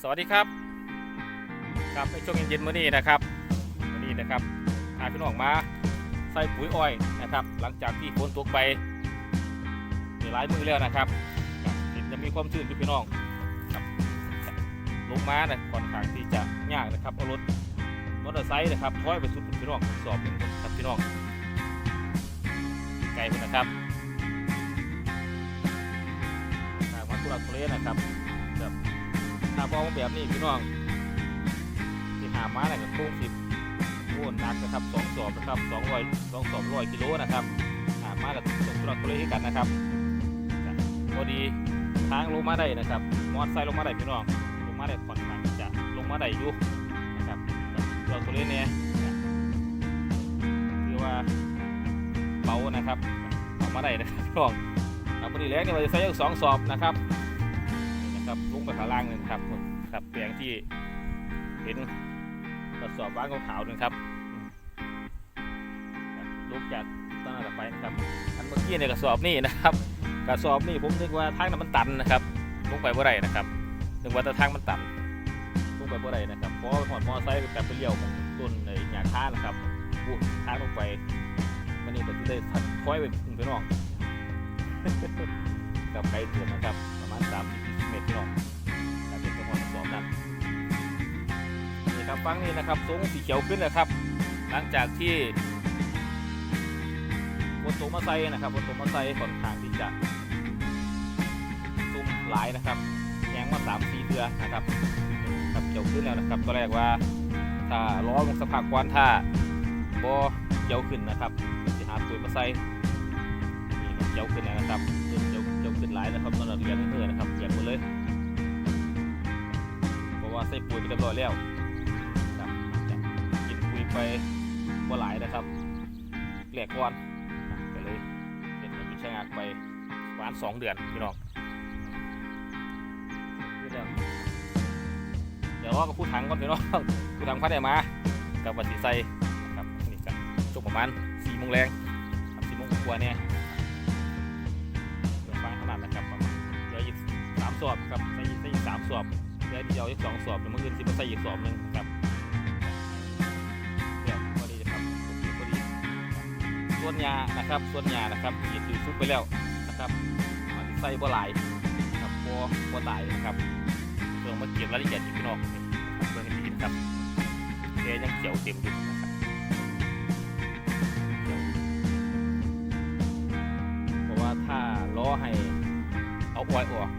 สวัสดีครับครับในช่วงเย็นๆมื้อนี้นะครับมื้อนี้นะครับพาพี่น้องมาใส่ปุ๋ยอ้อยนะครับ หลังจากที่ฝนตกไปหลายมือแล้วนะครับดินจะมีความชื้นอยู่พี่น้องครับลงมานะค่อนข้างที่จะยากนะครับเอารถมอเตอร์ไซค์นะครับถอยไปสุดพี่น้องสอบหนึ่งครับพี่น้องไกลนะครับทางวัดตุลักทุเรศนะครับ ถ้ามองแบบนี้พี่น้องที่หามาเนี่ยกับโค้งสิบโอ้หนักนะครับสองสอบนะครับสองร้อยสองสอบร้อยกิโลนะครับหามากับตรงตุลักทุเลให้กันนะครับพอดีทางลงมาได้นะครับมอเตอร์ไซลงมาได้พี่น้องลงมาได้ค่อนข้างจะลงมาได้อยู่นะครับตุลักทุเลเนี่ยคือว่าเบานะครับเอามาได้นะครับพี่น้องครับพอดีแรงเนี่ยเราจะใช้อีกสองสอบนะครับ ครับลุงไปขาล่างหนึ่งครับครับแปลงที่เห็นกระสอบว่างขาวๆหนึ่งครับลุกจากต้นนั้นไปนะครับอันเมื่อกี้เนี่ยกระสอบนี่นะครับกระสอบนี่ผมนึกว่าทางนั้นมันตันนะครับลุงไปเมื่อไรนะครับนึกว่าแต่ทางมันตันลุงไปเมื่อไรนะครับเพราะหอดมอไซค์แบบไปเลี้ยวของต้นในหญ้าค้านะครับอู้ทางลงไปมันนี่ก็ที่ได้ทัดค่อยไปไปน้องกับไกลเตือนนะครับประมาณ3 40เมตรพี่น้อง นี่ครับฟังนี่นะครับสูงสีเขียวขึ้นนะครับ หลังจากที่บนตกมาใส่นะครับบนตกมาใส่ค่อนข้างที่จะตุ้มหลายนะครับแยงมาสามสี่เดือนนะครับครับเขียวขึ้นแล้วนะครับตอนแรกว่าถ้าล้อลงสภาพกวนถ้าบอเขียวขึ้นนะครับจะหาปุ๋ยมาใส่นี่ครับเขียวขึ้นแล้วนะครับเริ่มเขียวเขียวขึ้นหลายนะครับตอนเราเรียนเพื่อนนะครับเขียนหมดเลย เพราะว่าใส่ปุ๋ยไปเรียบร้อยแล้ว ไปบ่หลายนะครับแหลกก่อนก็เลยเป็นให้พิชะงักไปประมาณสองเดือนพี่น้องเดี๋ยวเดี๋ยวรอกับผู้ถังก่อนพี่น้องผู้ถังพัดได้มากับวัดสีไซนะครับนี่กันช่วงประมาณสี่โมงแรงครับสี่โมงกว่าเนี่ยเดี๋ยวฟังขนาดนะครับประมาณเหลืออีกสามสอบครับใส่อีกใส่สามสอบเดี๋ยวเดียวอีกสองสอบเดี๋ยวมื่อคืนสิมาใส่อีกสอบหนึ่งครับ ส่วนยานะครับส่วนยานะครับขีดอยู่ซุปไปแล้วนะครับ มันใส่บ่หลายนะครับบ่บ่ตายนะครับเพื่อมาเก็บรายละเอียดอีกพี่น้องนะครับเพื่อให้ดีนะครับแกยังเขียวเต็มอยู่นะครับเพราะว่าถ้าล้อให้เอาออยออก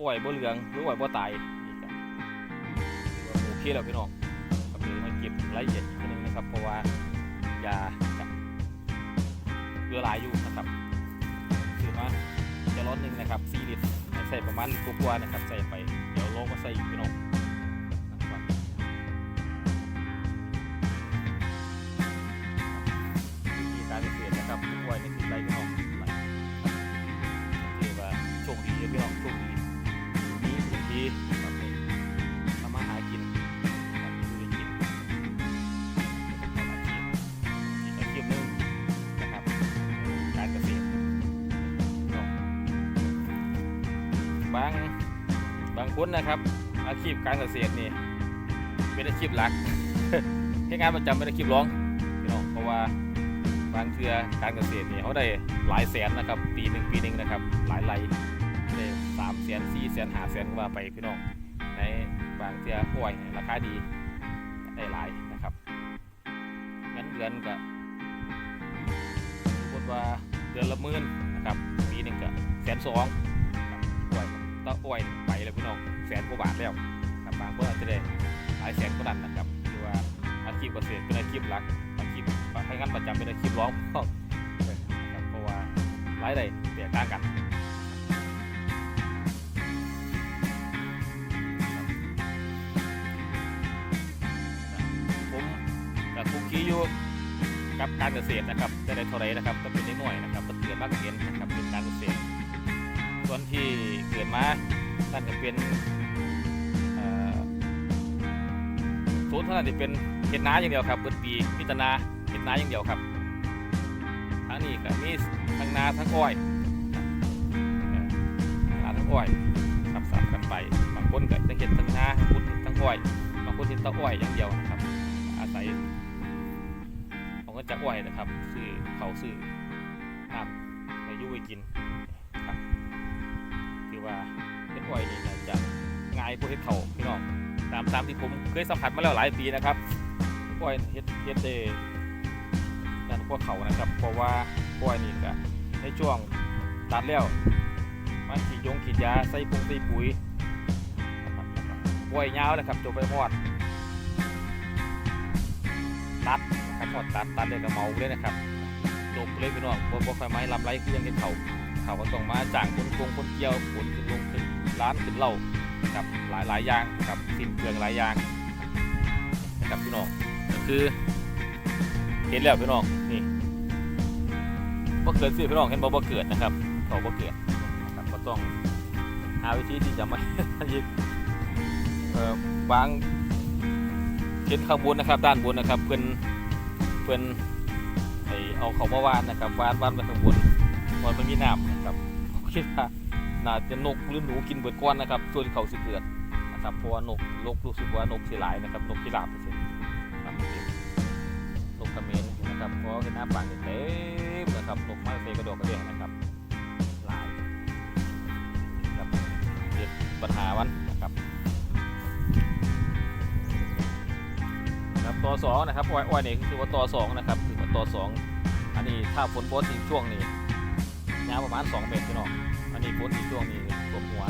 อ้อยบ่เหลืองหรืออ้อยบ่ตายนี่ครับโอเคแล้วพี่น้องก็เลยมาเก็บรายละเอียดอีกทีหนึงนะครับ เพราะว่ายาเหลือหลายอยู่นะครับถือมาจะร้อนหนึ่งนะครับ4ลิตรใส่ประมาณตรกว่าๆนะครับใส่ไปเดี๋ยวลงมาใส่อีกพี่น้องวิธีการเกษตรนะครับทุกวัยใน บางบางคนนะครับ อาชีพการเกษตรนี่เป็นอาชีพหลักแค่งานประจำเป็นอาชีพรองพี่น้องเพราะว่าบางเทือการเกษตรนี่เขาได้หลายแสนนะครับ ปีหนึ่งปีหนึ่งนะครับ หลายไร่ได้สามแสนสี่แสนห้าแสนก็ว่าไปพี่น้องในบางเทือป่วยราคาดีได้หลายนะครับเงินเดือนก็สมมติว่าเดือนละหมื่นนะครับปีหนึ่งก็แสนสอง ตะอ้อยไปแล้วพี่น้องแสนกว่าบาทแล้วครับบางคนอาจจะได้หลายแสนก็ดันนะครับคือว่าอาชีพเกษตรเป็นอาชีพหลักอาชีพให้งานประจำเป็นอาชีพร้องนะครับเพราะว่ารายได้แตกต่างกันผมกับคุกคีอยู่กับการเกษตรนะครับจะได้เท่าไรนะครับก็เป็นนิดหน่อยนะครับก็เตือนมากเรียนนะครับเป็นการเกษตรส่วนที่เกิดมา ท่านก็เป็นศูนย์เท่านจะเป็นเห็ดนาอย่างเดียวครับเปิดปีพิจารณาเห็ดนาอย่างเดียวครับทั้งนี้ก็มีทั้งนาทั้งอ้อยนาทั้งอ้อยครับสับกันไปบางคนก็จะเห็ดทั้งนาพุดทั้งอ้อยบางคนเห็ดแตะอ้อยอย่างเดียวนะครับ อาศัยของก็จะอ้อยนะครับซื้อเขาซื้อน้ำไปยุ่ไปกินครับคือว่า เห็ดอ้อยนี่น่จะง่ายกว่าเห็ดเขาพี่น้องตามตามที่ผมเคยสัมผัสมาแล้วหลายปีนะครับอ้อยเห็ดเห็ดเดนั่นกว่าเขานะครับ เพราะว่าอ้อยนี่ก็ในช่วงตัดแล้วมาขีดยงขีดยาใส่ปุ๋งใส่ปุ๋ยอ้อยยาวเลยครับจนไปหอดตัดนะครับพอตัดตัดเลยกับเมาเลยนะครับจบเลยพี่น้องบ่บ่ค่อยไม้ลำไรคือยังเห็นเขาเขาก็ต้องมาจ้างคนกงคนเกี่ยวขนขึ้นลงขึ้น ร้านขึ้นเหล้านะครับหลายหลายอย่างนะครับสิ้นเปลืองหลายอย่างนะครับพี่น้องก็คือเห็นแล้วพี่น้องนี่บ่เกิดสิพี่น้องเห็นบ่บ่เกิดนะครับเขาบ่เกิดนะครับก็ต้องหาวิธีที่จะไม่ยึดเอ่อบางเห็นข้างบนนะครับ ด้านบนนะครับเพื่อนเพื่อนไอเอาเขามาวานนะครับวานวานไปข้างบนวานมันมีน้ำนะครับคิดว่า น่าจะนกหรือหนูกินเบิดก้อนนะครับส่วนเขาสิเกิดนะครับเพราะว่านกนกรู้สึกว่านกสิหลายนะครับนกพิราบไปสิครับนกกระเมนนะครับเพราะว่าเห็นหน้าปังเต็มนะครับนกมาเซกระโดดกระเดี่ยนะครับหลายครับเกิดปัญหามันนะครับครับต่อสองนะครับอ้อยอ้อยนี่คือว่าต่อสองนะครับคือว่าต่อสองอันนี้ถ้าฝนโพสิช่วงนี้ยาวประมาณ 2 เมตรพี่น้อง อันนี้ฝนที่ช่วงนี้สวมหัว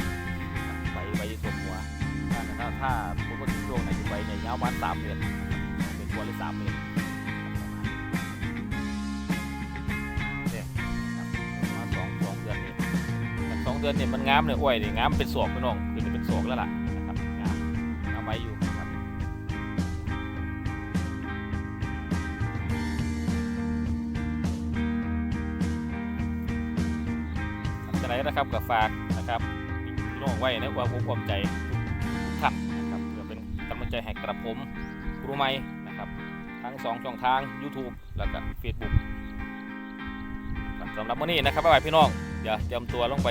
ใบใบสวมหัวถ้าถ้าถ้าฝนโพสิช่วงไหนที่ใบเนี่ยยาวประมาณ3เมตรนเป็นตัวเลย3เมตรเนี่ยมาสองสองเดือนนี่แต่สองเดือนเนี่ยมันงามเลยอ้วยนี่งามเป็นสวกพี่น้องคือเป็นสวกแล้วล่ะ นะครับกับฝากนะครับพี่น้องไว้ในความภูมิความใจทุกท่านนะครับเพื่อเป็นกำลังใจให้กระผมครูใหม่นะครับ ทั้งสองช่องทาง YouTube แล้วก็ Facebook สำหรับวันนี้นะครับบ๊ายบายพี่น้องเดี๋ยวเตรียมตัวลงไป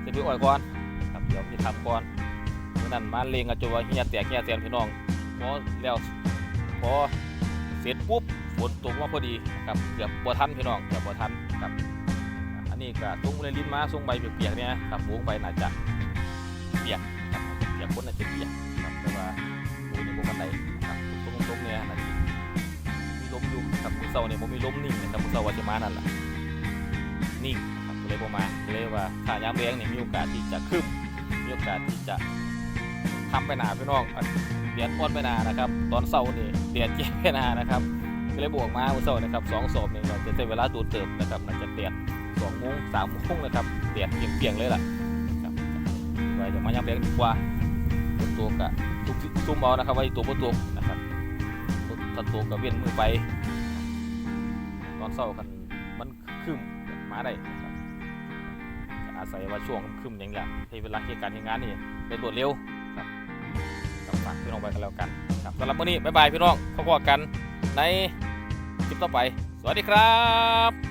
เซฟอ้อยก่อนครับเดี๋ยวมีทำก่อนเมื่อนั้นมาเลงกระจว่าเฮียแตกเฮียแตนพี่น้องพอแล้วพอเสร็จปุ๊บฝนตกมาพอดีนะครับเกือบบ่ทันพี่น้องเกือบบ่ทันครับ นี้ก็ตุ้งเลยลิ้นมาส่งใบเปียกๆเนี่ยครับบุ้งใบน่าจะเปียกครับเปียกคนน่าจะเปียกครับแต่ว่าดูในพวกมันไหนครับตุ้งตุ้งเนี่ยน่าจะมีล้มอยู่ครับมือเสาเนี่ยผมมีล้มนิ่งนะครับมือเสาว่าจะมานั่นแหละนิ่งครับเลยประมาก็เลยว่าถ้ายามแรงเนี่ยมีโอกาสที่จะขึ้นมีโอกาสที่จะทำไปหนาพี่น้องเดียดอ้อนไปหนานะครับ ตอนเสาร์นี่เดียดเจ็บไปหนานะครับก็เลยบวกมามือเสาร์นะครับสองศพเนี่ยเราจะใช้เวลาดูเติมนะครับน่าจะเตียด สองโมงสามโมงนะครับเปียกเปลี่ยงๆเลยล่ะครับไว้จะมาย้ำเลี้ยงดีกว่าตัวกะทุกซุ่มเอานะครับไว้ตัวบนตัวนะครับถ้าตัวกับเวียนมือไป ตอนเศร้ากันมันคืมมาได้ครับอาศัยว่าช่วงคืมอย่างเงี้ยที่เวลาเหตุการณ์เหตุงานนี่เป็นรวดเร็วครับกับฝากพี่น้องไปกันแล้วกันครับสำหรับวันนี้บ๊ายบายพี่น้องพบกันในคลิปต่อไป สวัสดีครับ